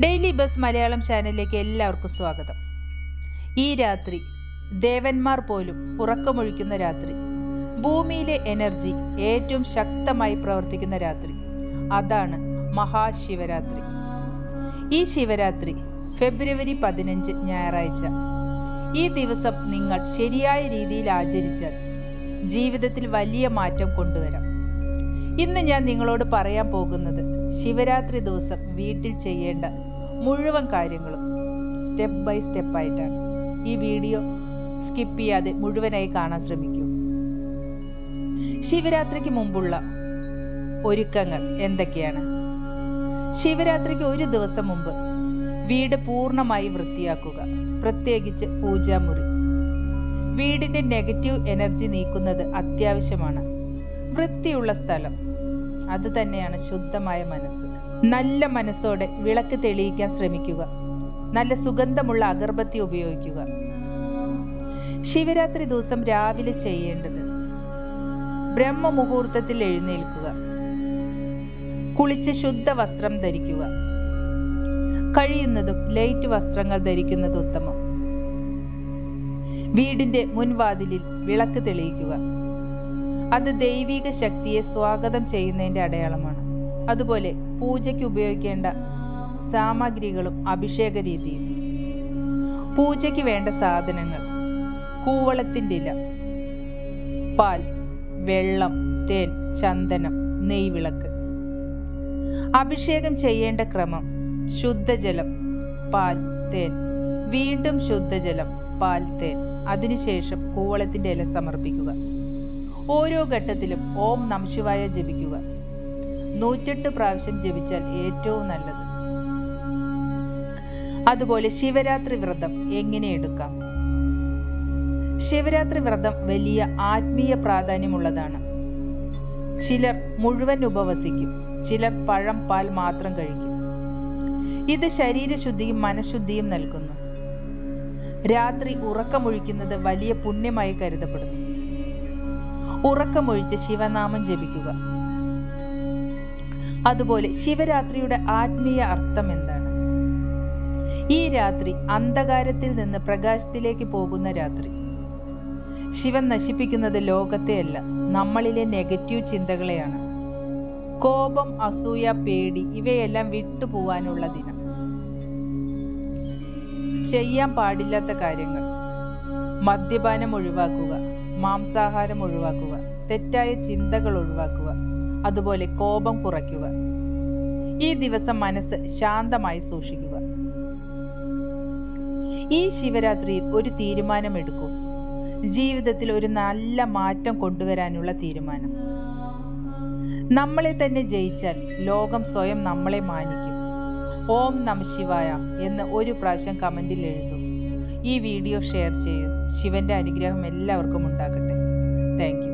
Daily bus Malayalam ചാനലിലേക്ക് എല്ലാവർക്കും സ്വാഗതം. ഈ രാത്രി ദേവന്മാർ പോലും ഉറക്കമൊഴിക്കുന്ന രാത്രി ഭൂമിയിലെ എനർജി ഏറ്റവും ശക്തമായി പ്രവർത്തിക്കുന്ന രാത്രി അതാണ് മഹാശിവരാത്രി. ഈ ശിവരാത്രി ഫെബ്രുവരി പതിനഞ്ച് ഞായറാഴ്ച. ഈ ദിവസം നിങ്ങൾ ശരിയായ രീതിയിൽ ആചരിച്ചാൽ ജീവിതത്തിൽ വലിയ മാറ്റം കൊണ്ടുവരാം. ഇന്ന് ഞാൻ നിങ്ങളോട് പറയാൻ പോകുന്നത് ശിവരാത്രി ദിവസം വീട്ടിൽ ചെയ്യേണ്ട മുഴുവൻ കാര്യങ്ങളും സ്റ്റെപ്പ് ബൈ സ്റ്റെപ്പായിട്ടാണ് ഈ വീഡിയോ സ്കിപ്പ് ചെയ്യാതെ മുഴുവനായി കാണാൻ ശ്രമിക്കൂ. ശിവരാത്രിക്ക് മുമ്പുള്ള ഒരുക്കങ്ങൾ എന്തൊക്കെയാണ്? ശിവരാത്രിക്ക് ഒരു ദിവസം മുമ്പ് വീട് പൂർണമായി വൃത്തിയാക്കുക. പ്രത്യേകിച്ച് പൂജാമുറി. വീടിന്റെ നെഗറ്റീവ് എനർജി നീക്കുന്നത് അത്യാവശ്യമാണ്. വൃത്തിയുള്ള സ്ഥലം. അത് തന്നെയാണ് ശുദ്ധമായ മനസ്സ്. നല്ല മനസ്സോടെ വിളക്ക് തെളിയിക്കാൻ ശ്രമിക്കുക. നല്ല സുഗന്ധമുള്ള അഗർബത്തി ഉപയോഗിക്കുക. ശിവരാത്രി ദിവസം രാവിലെ ചെയ്യേണ്ടത് ബ്രഹ്മമുഹൂർത്തത്തിൽ എഴുന്നേൽക്കുക. കുളിച്ച് ശുദ്ധ വസ്ത്രം ധരിക്കുക. കഴിയുന്നതും ലൈറ്റ് വസ്ത്രങ്ങൾ ധരിക്കുന്നത് ഉത്തമം. വീടിന്റെ മുൻവാതിലിൽ വിളക്ക് തെളിയിക്കുക. അത് ദൈവിക ശക്തിയെ സ്വാഗതം ചെയ്യുന്നതിന്റെ അടയാളമാണ്. അതുപോലെ പൂജയ്ക്ക് ഉപയോഗിക്കേണ്ട സാമഗ്രികളും അഭിഷേക രീതിയും. പൂജയ്ക്ക് വേണ്ട സാധനങ്ങൾ കൂവളത്തിന്റെ ഇല പാൽ വെള്ളം തേൻ ചന്ദനം നെയ്വിളക്ക്. അഭിഷേകം ചെയ്യേണ്ട ക്രമം ശുദ്ധജലം പാൽ തേൻ. വീണ്ടും ശുദ്ധജലം പാൽ തേൻ. അതിനുശേഷം കൂവളത്തിന്റെ ഇല സമർപ്പിക്കുക. ഓരോ ഘട്ടത്തിലും ഓം നംശിവായ ജപിക്കുക. നൂറ്റെട്ട് പ്രാവശ്യം ജപിച്ചാൽ ഏറ്റവും നല്ലത്. അതുപോലെ ശിവരാത്രി വ്രതം എങ്ങനെ എടുക്കാം? ശിവരാത്രി വ്രതം വലിയ ആത്മീയ പ്രാധാന്യമുള്ളതാണ്. ചിലർ മുഴുവൻ ഉപവസിക്കും ചിലർ പഴം പാൽ മാത്രം കഴിക്കും. ഇത് ശരീരശുദ്ധിയും മനഃശുദ്ധിയും നൽകുന്നു. രാത്രി ഉറക്കമൊഴിക്കുന്നത് വലിയ പുണ്യമായി കരുതപ്പെടുന്നു. ഉറക്കമൊഴിച്ച് ശിവനാമം ജപിക്കുക. അതുപോലെ ശിവരാത്രിയുടെ ആത്മീയ അർത്ഥം എന്താണ്? ഈ രാത്രി അന്ധകാരത്തിൽ നിന്ന് പ്രകാശത്തിലേക്ക് പോകുന്ന രാത്രി. ശിവൻ നശിപ്പിക്കുന്നത് ലോകത്തെയല്ല നമ്മളിലെ നെഗറ്റീവ് ചിന്തകളെയാണ്. കോപം അസൂയ പേടി ഇവയെല്ലാം വിട്ടുപോവാനുള്ള ദിനം. ചെയ്യാൻ പാടില്ലാത്ത കാര്യങ്ങൾ. മദ്യപാനം ഒഴിവാക്കുക. മാംസാഹാരം ഒഴിവാക്കുക തെറ്റായ ചിന്തകൾ ഒഴിവാക്കുക അതുപോലെ കോപം കുറയ്ക്കുക. ഈ ദിവസം മനസ്സ് ശാന്തമായി സൂക്ഷിക്കുക. ഈ ശിവരാത്രിയിൽ ഒരു തീരുമാനമെടുക്കൂ. ജീവിതത്തിൽ ഒരു നല്ല മാറ്റം കൊണ്ടുവരാനുള്ള തീരുമാനം. നമ്മളെ തന്നെ ജയിച്ചാൽ ലോകം സ്വയം നമ്മളെ മാനിക്കും. ഓം നമ ശിവായ എന്ന് ഒരു പ്രാവശ്യം കമന്റിൽ എഴുതൂ. ഈ വീഡിയോ ഷെയർ ചെയ്യൂ. ശിവന്റെ അനുഗ്രഹം എല്ലാവർക്കും ഉണ്ടാക്കട്ടെ താങ്ക്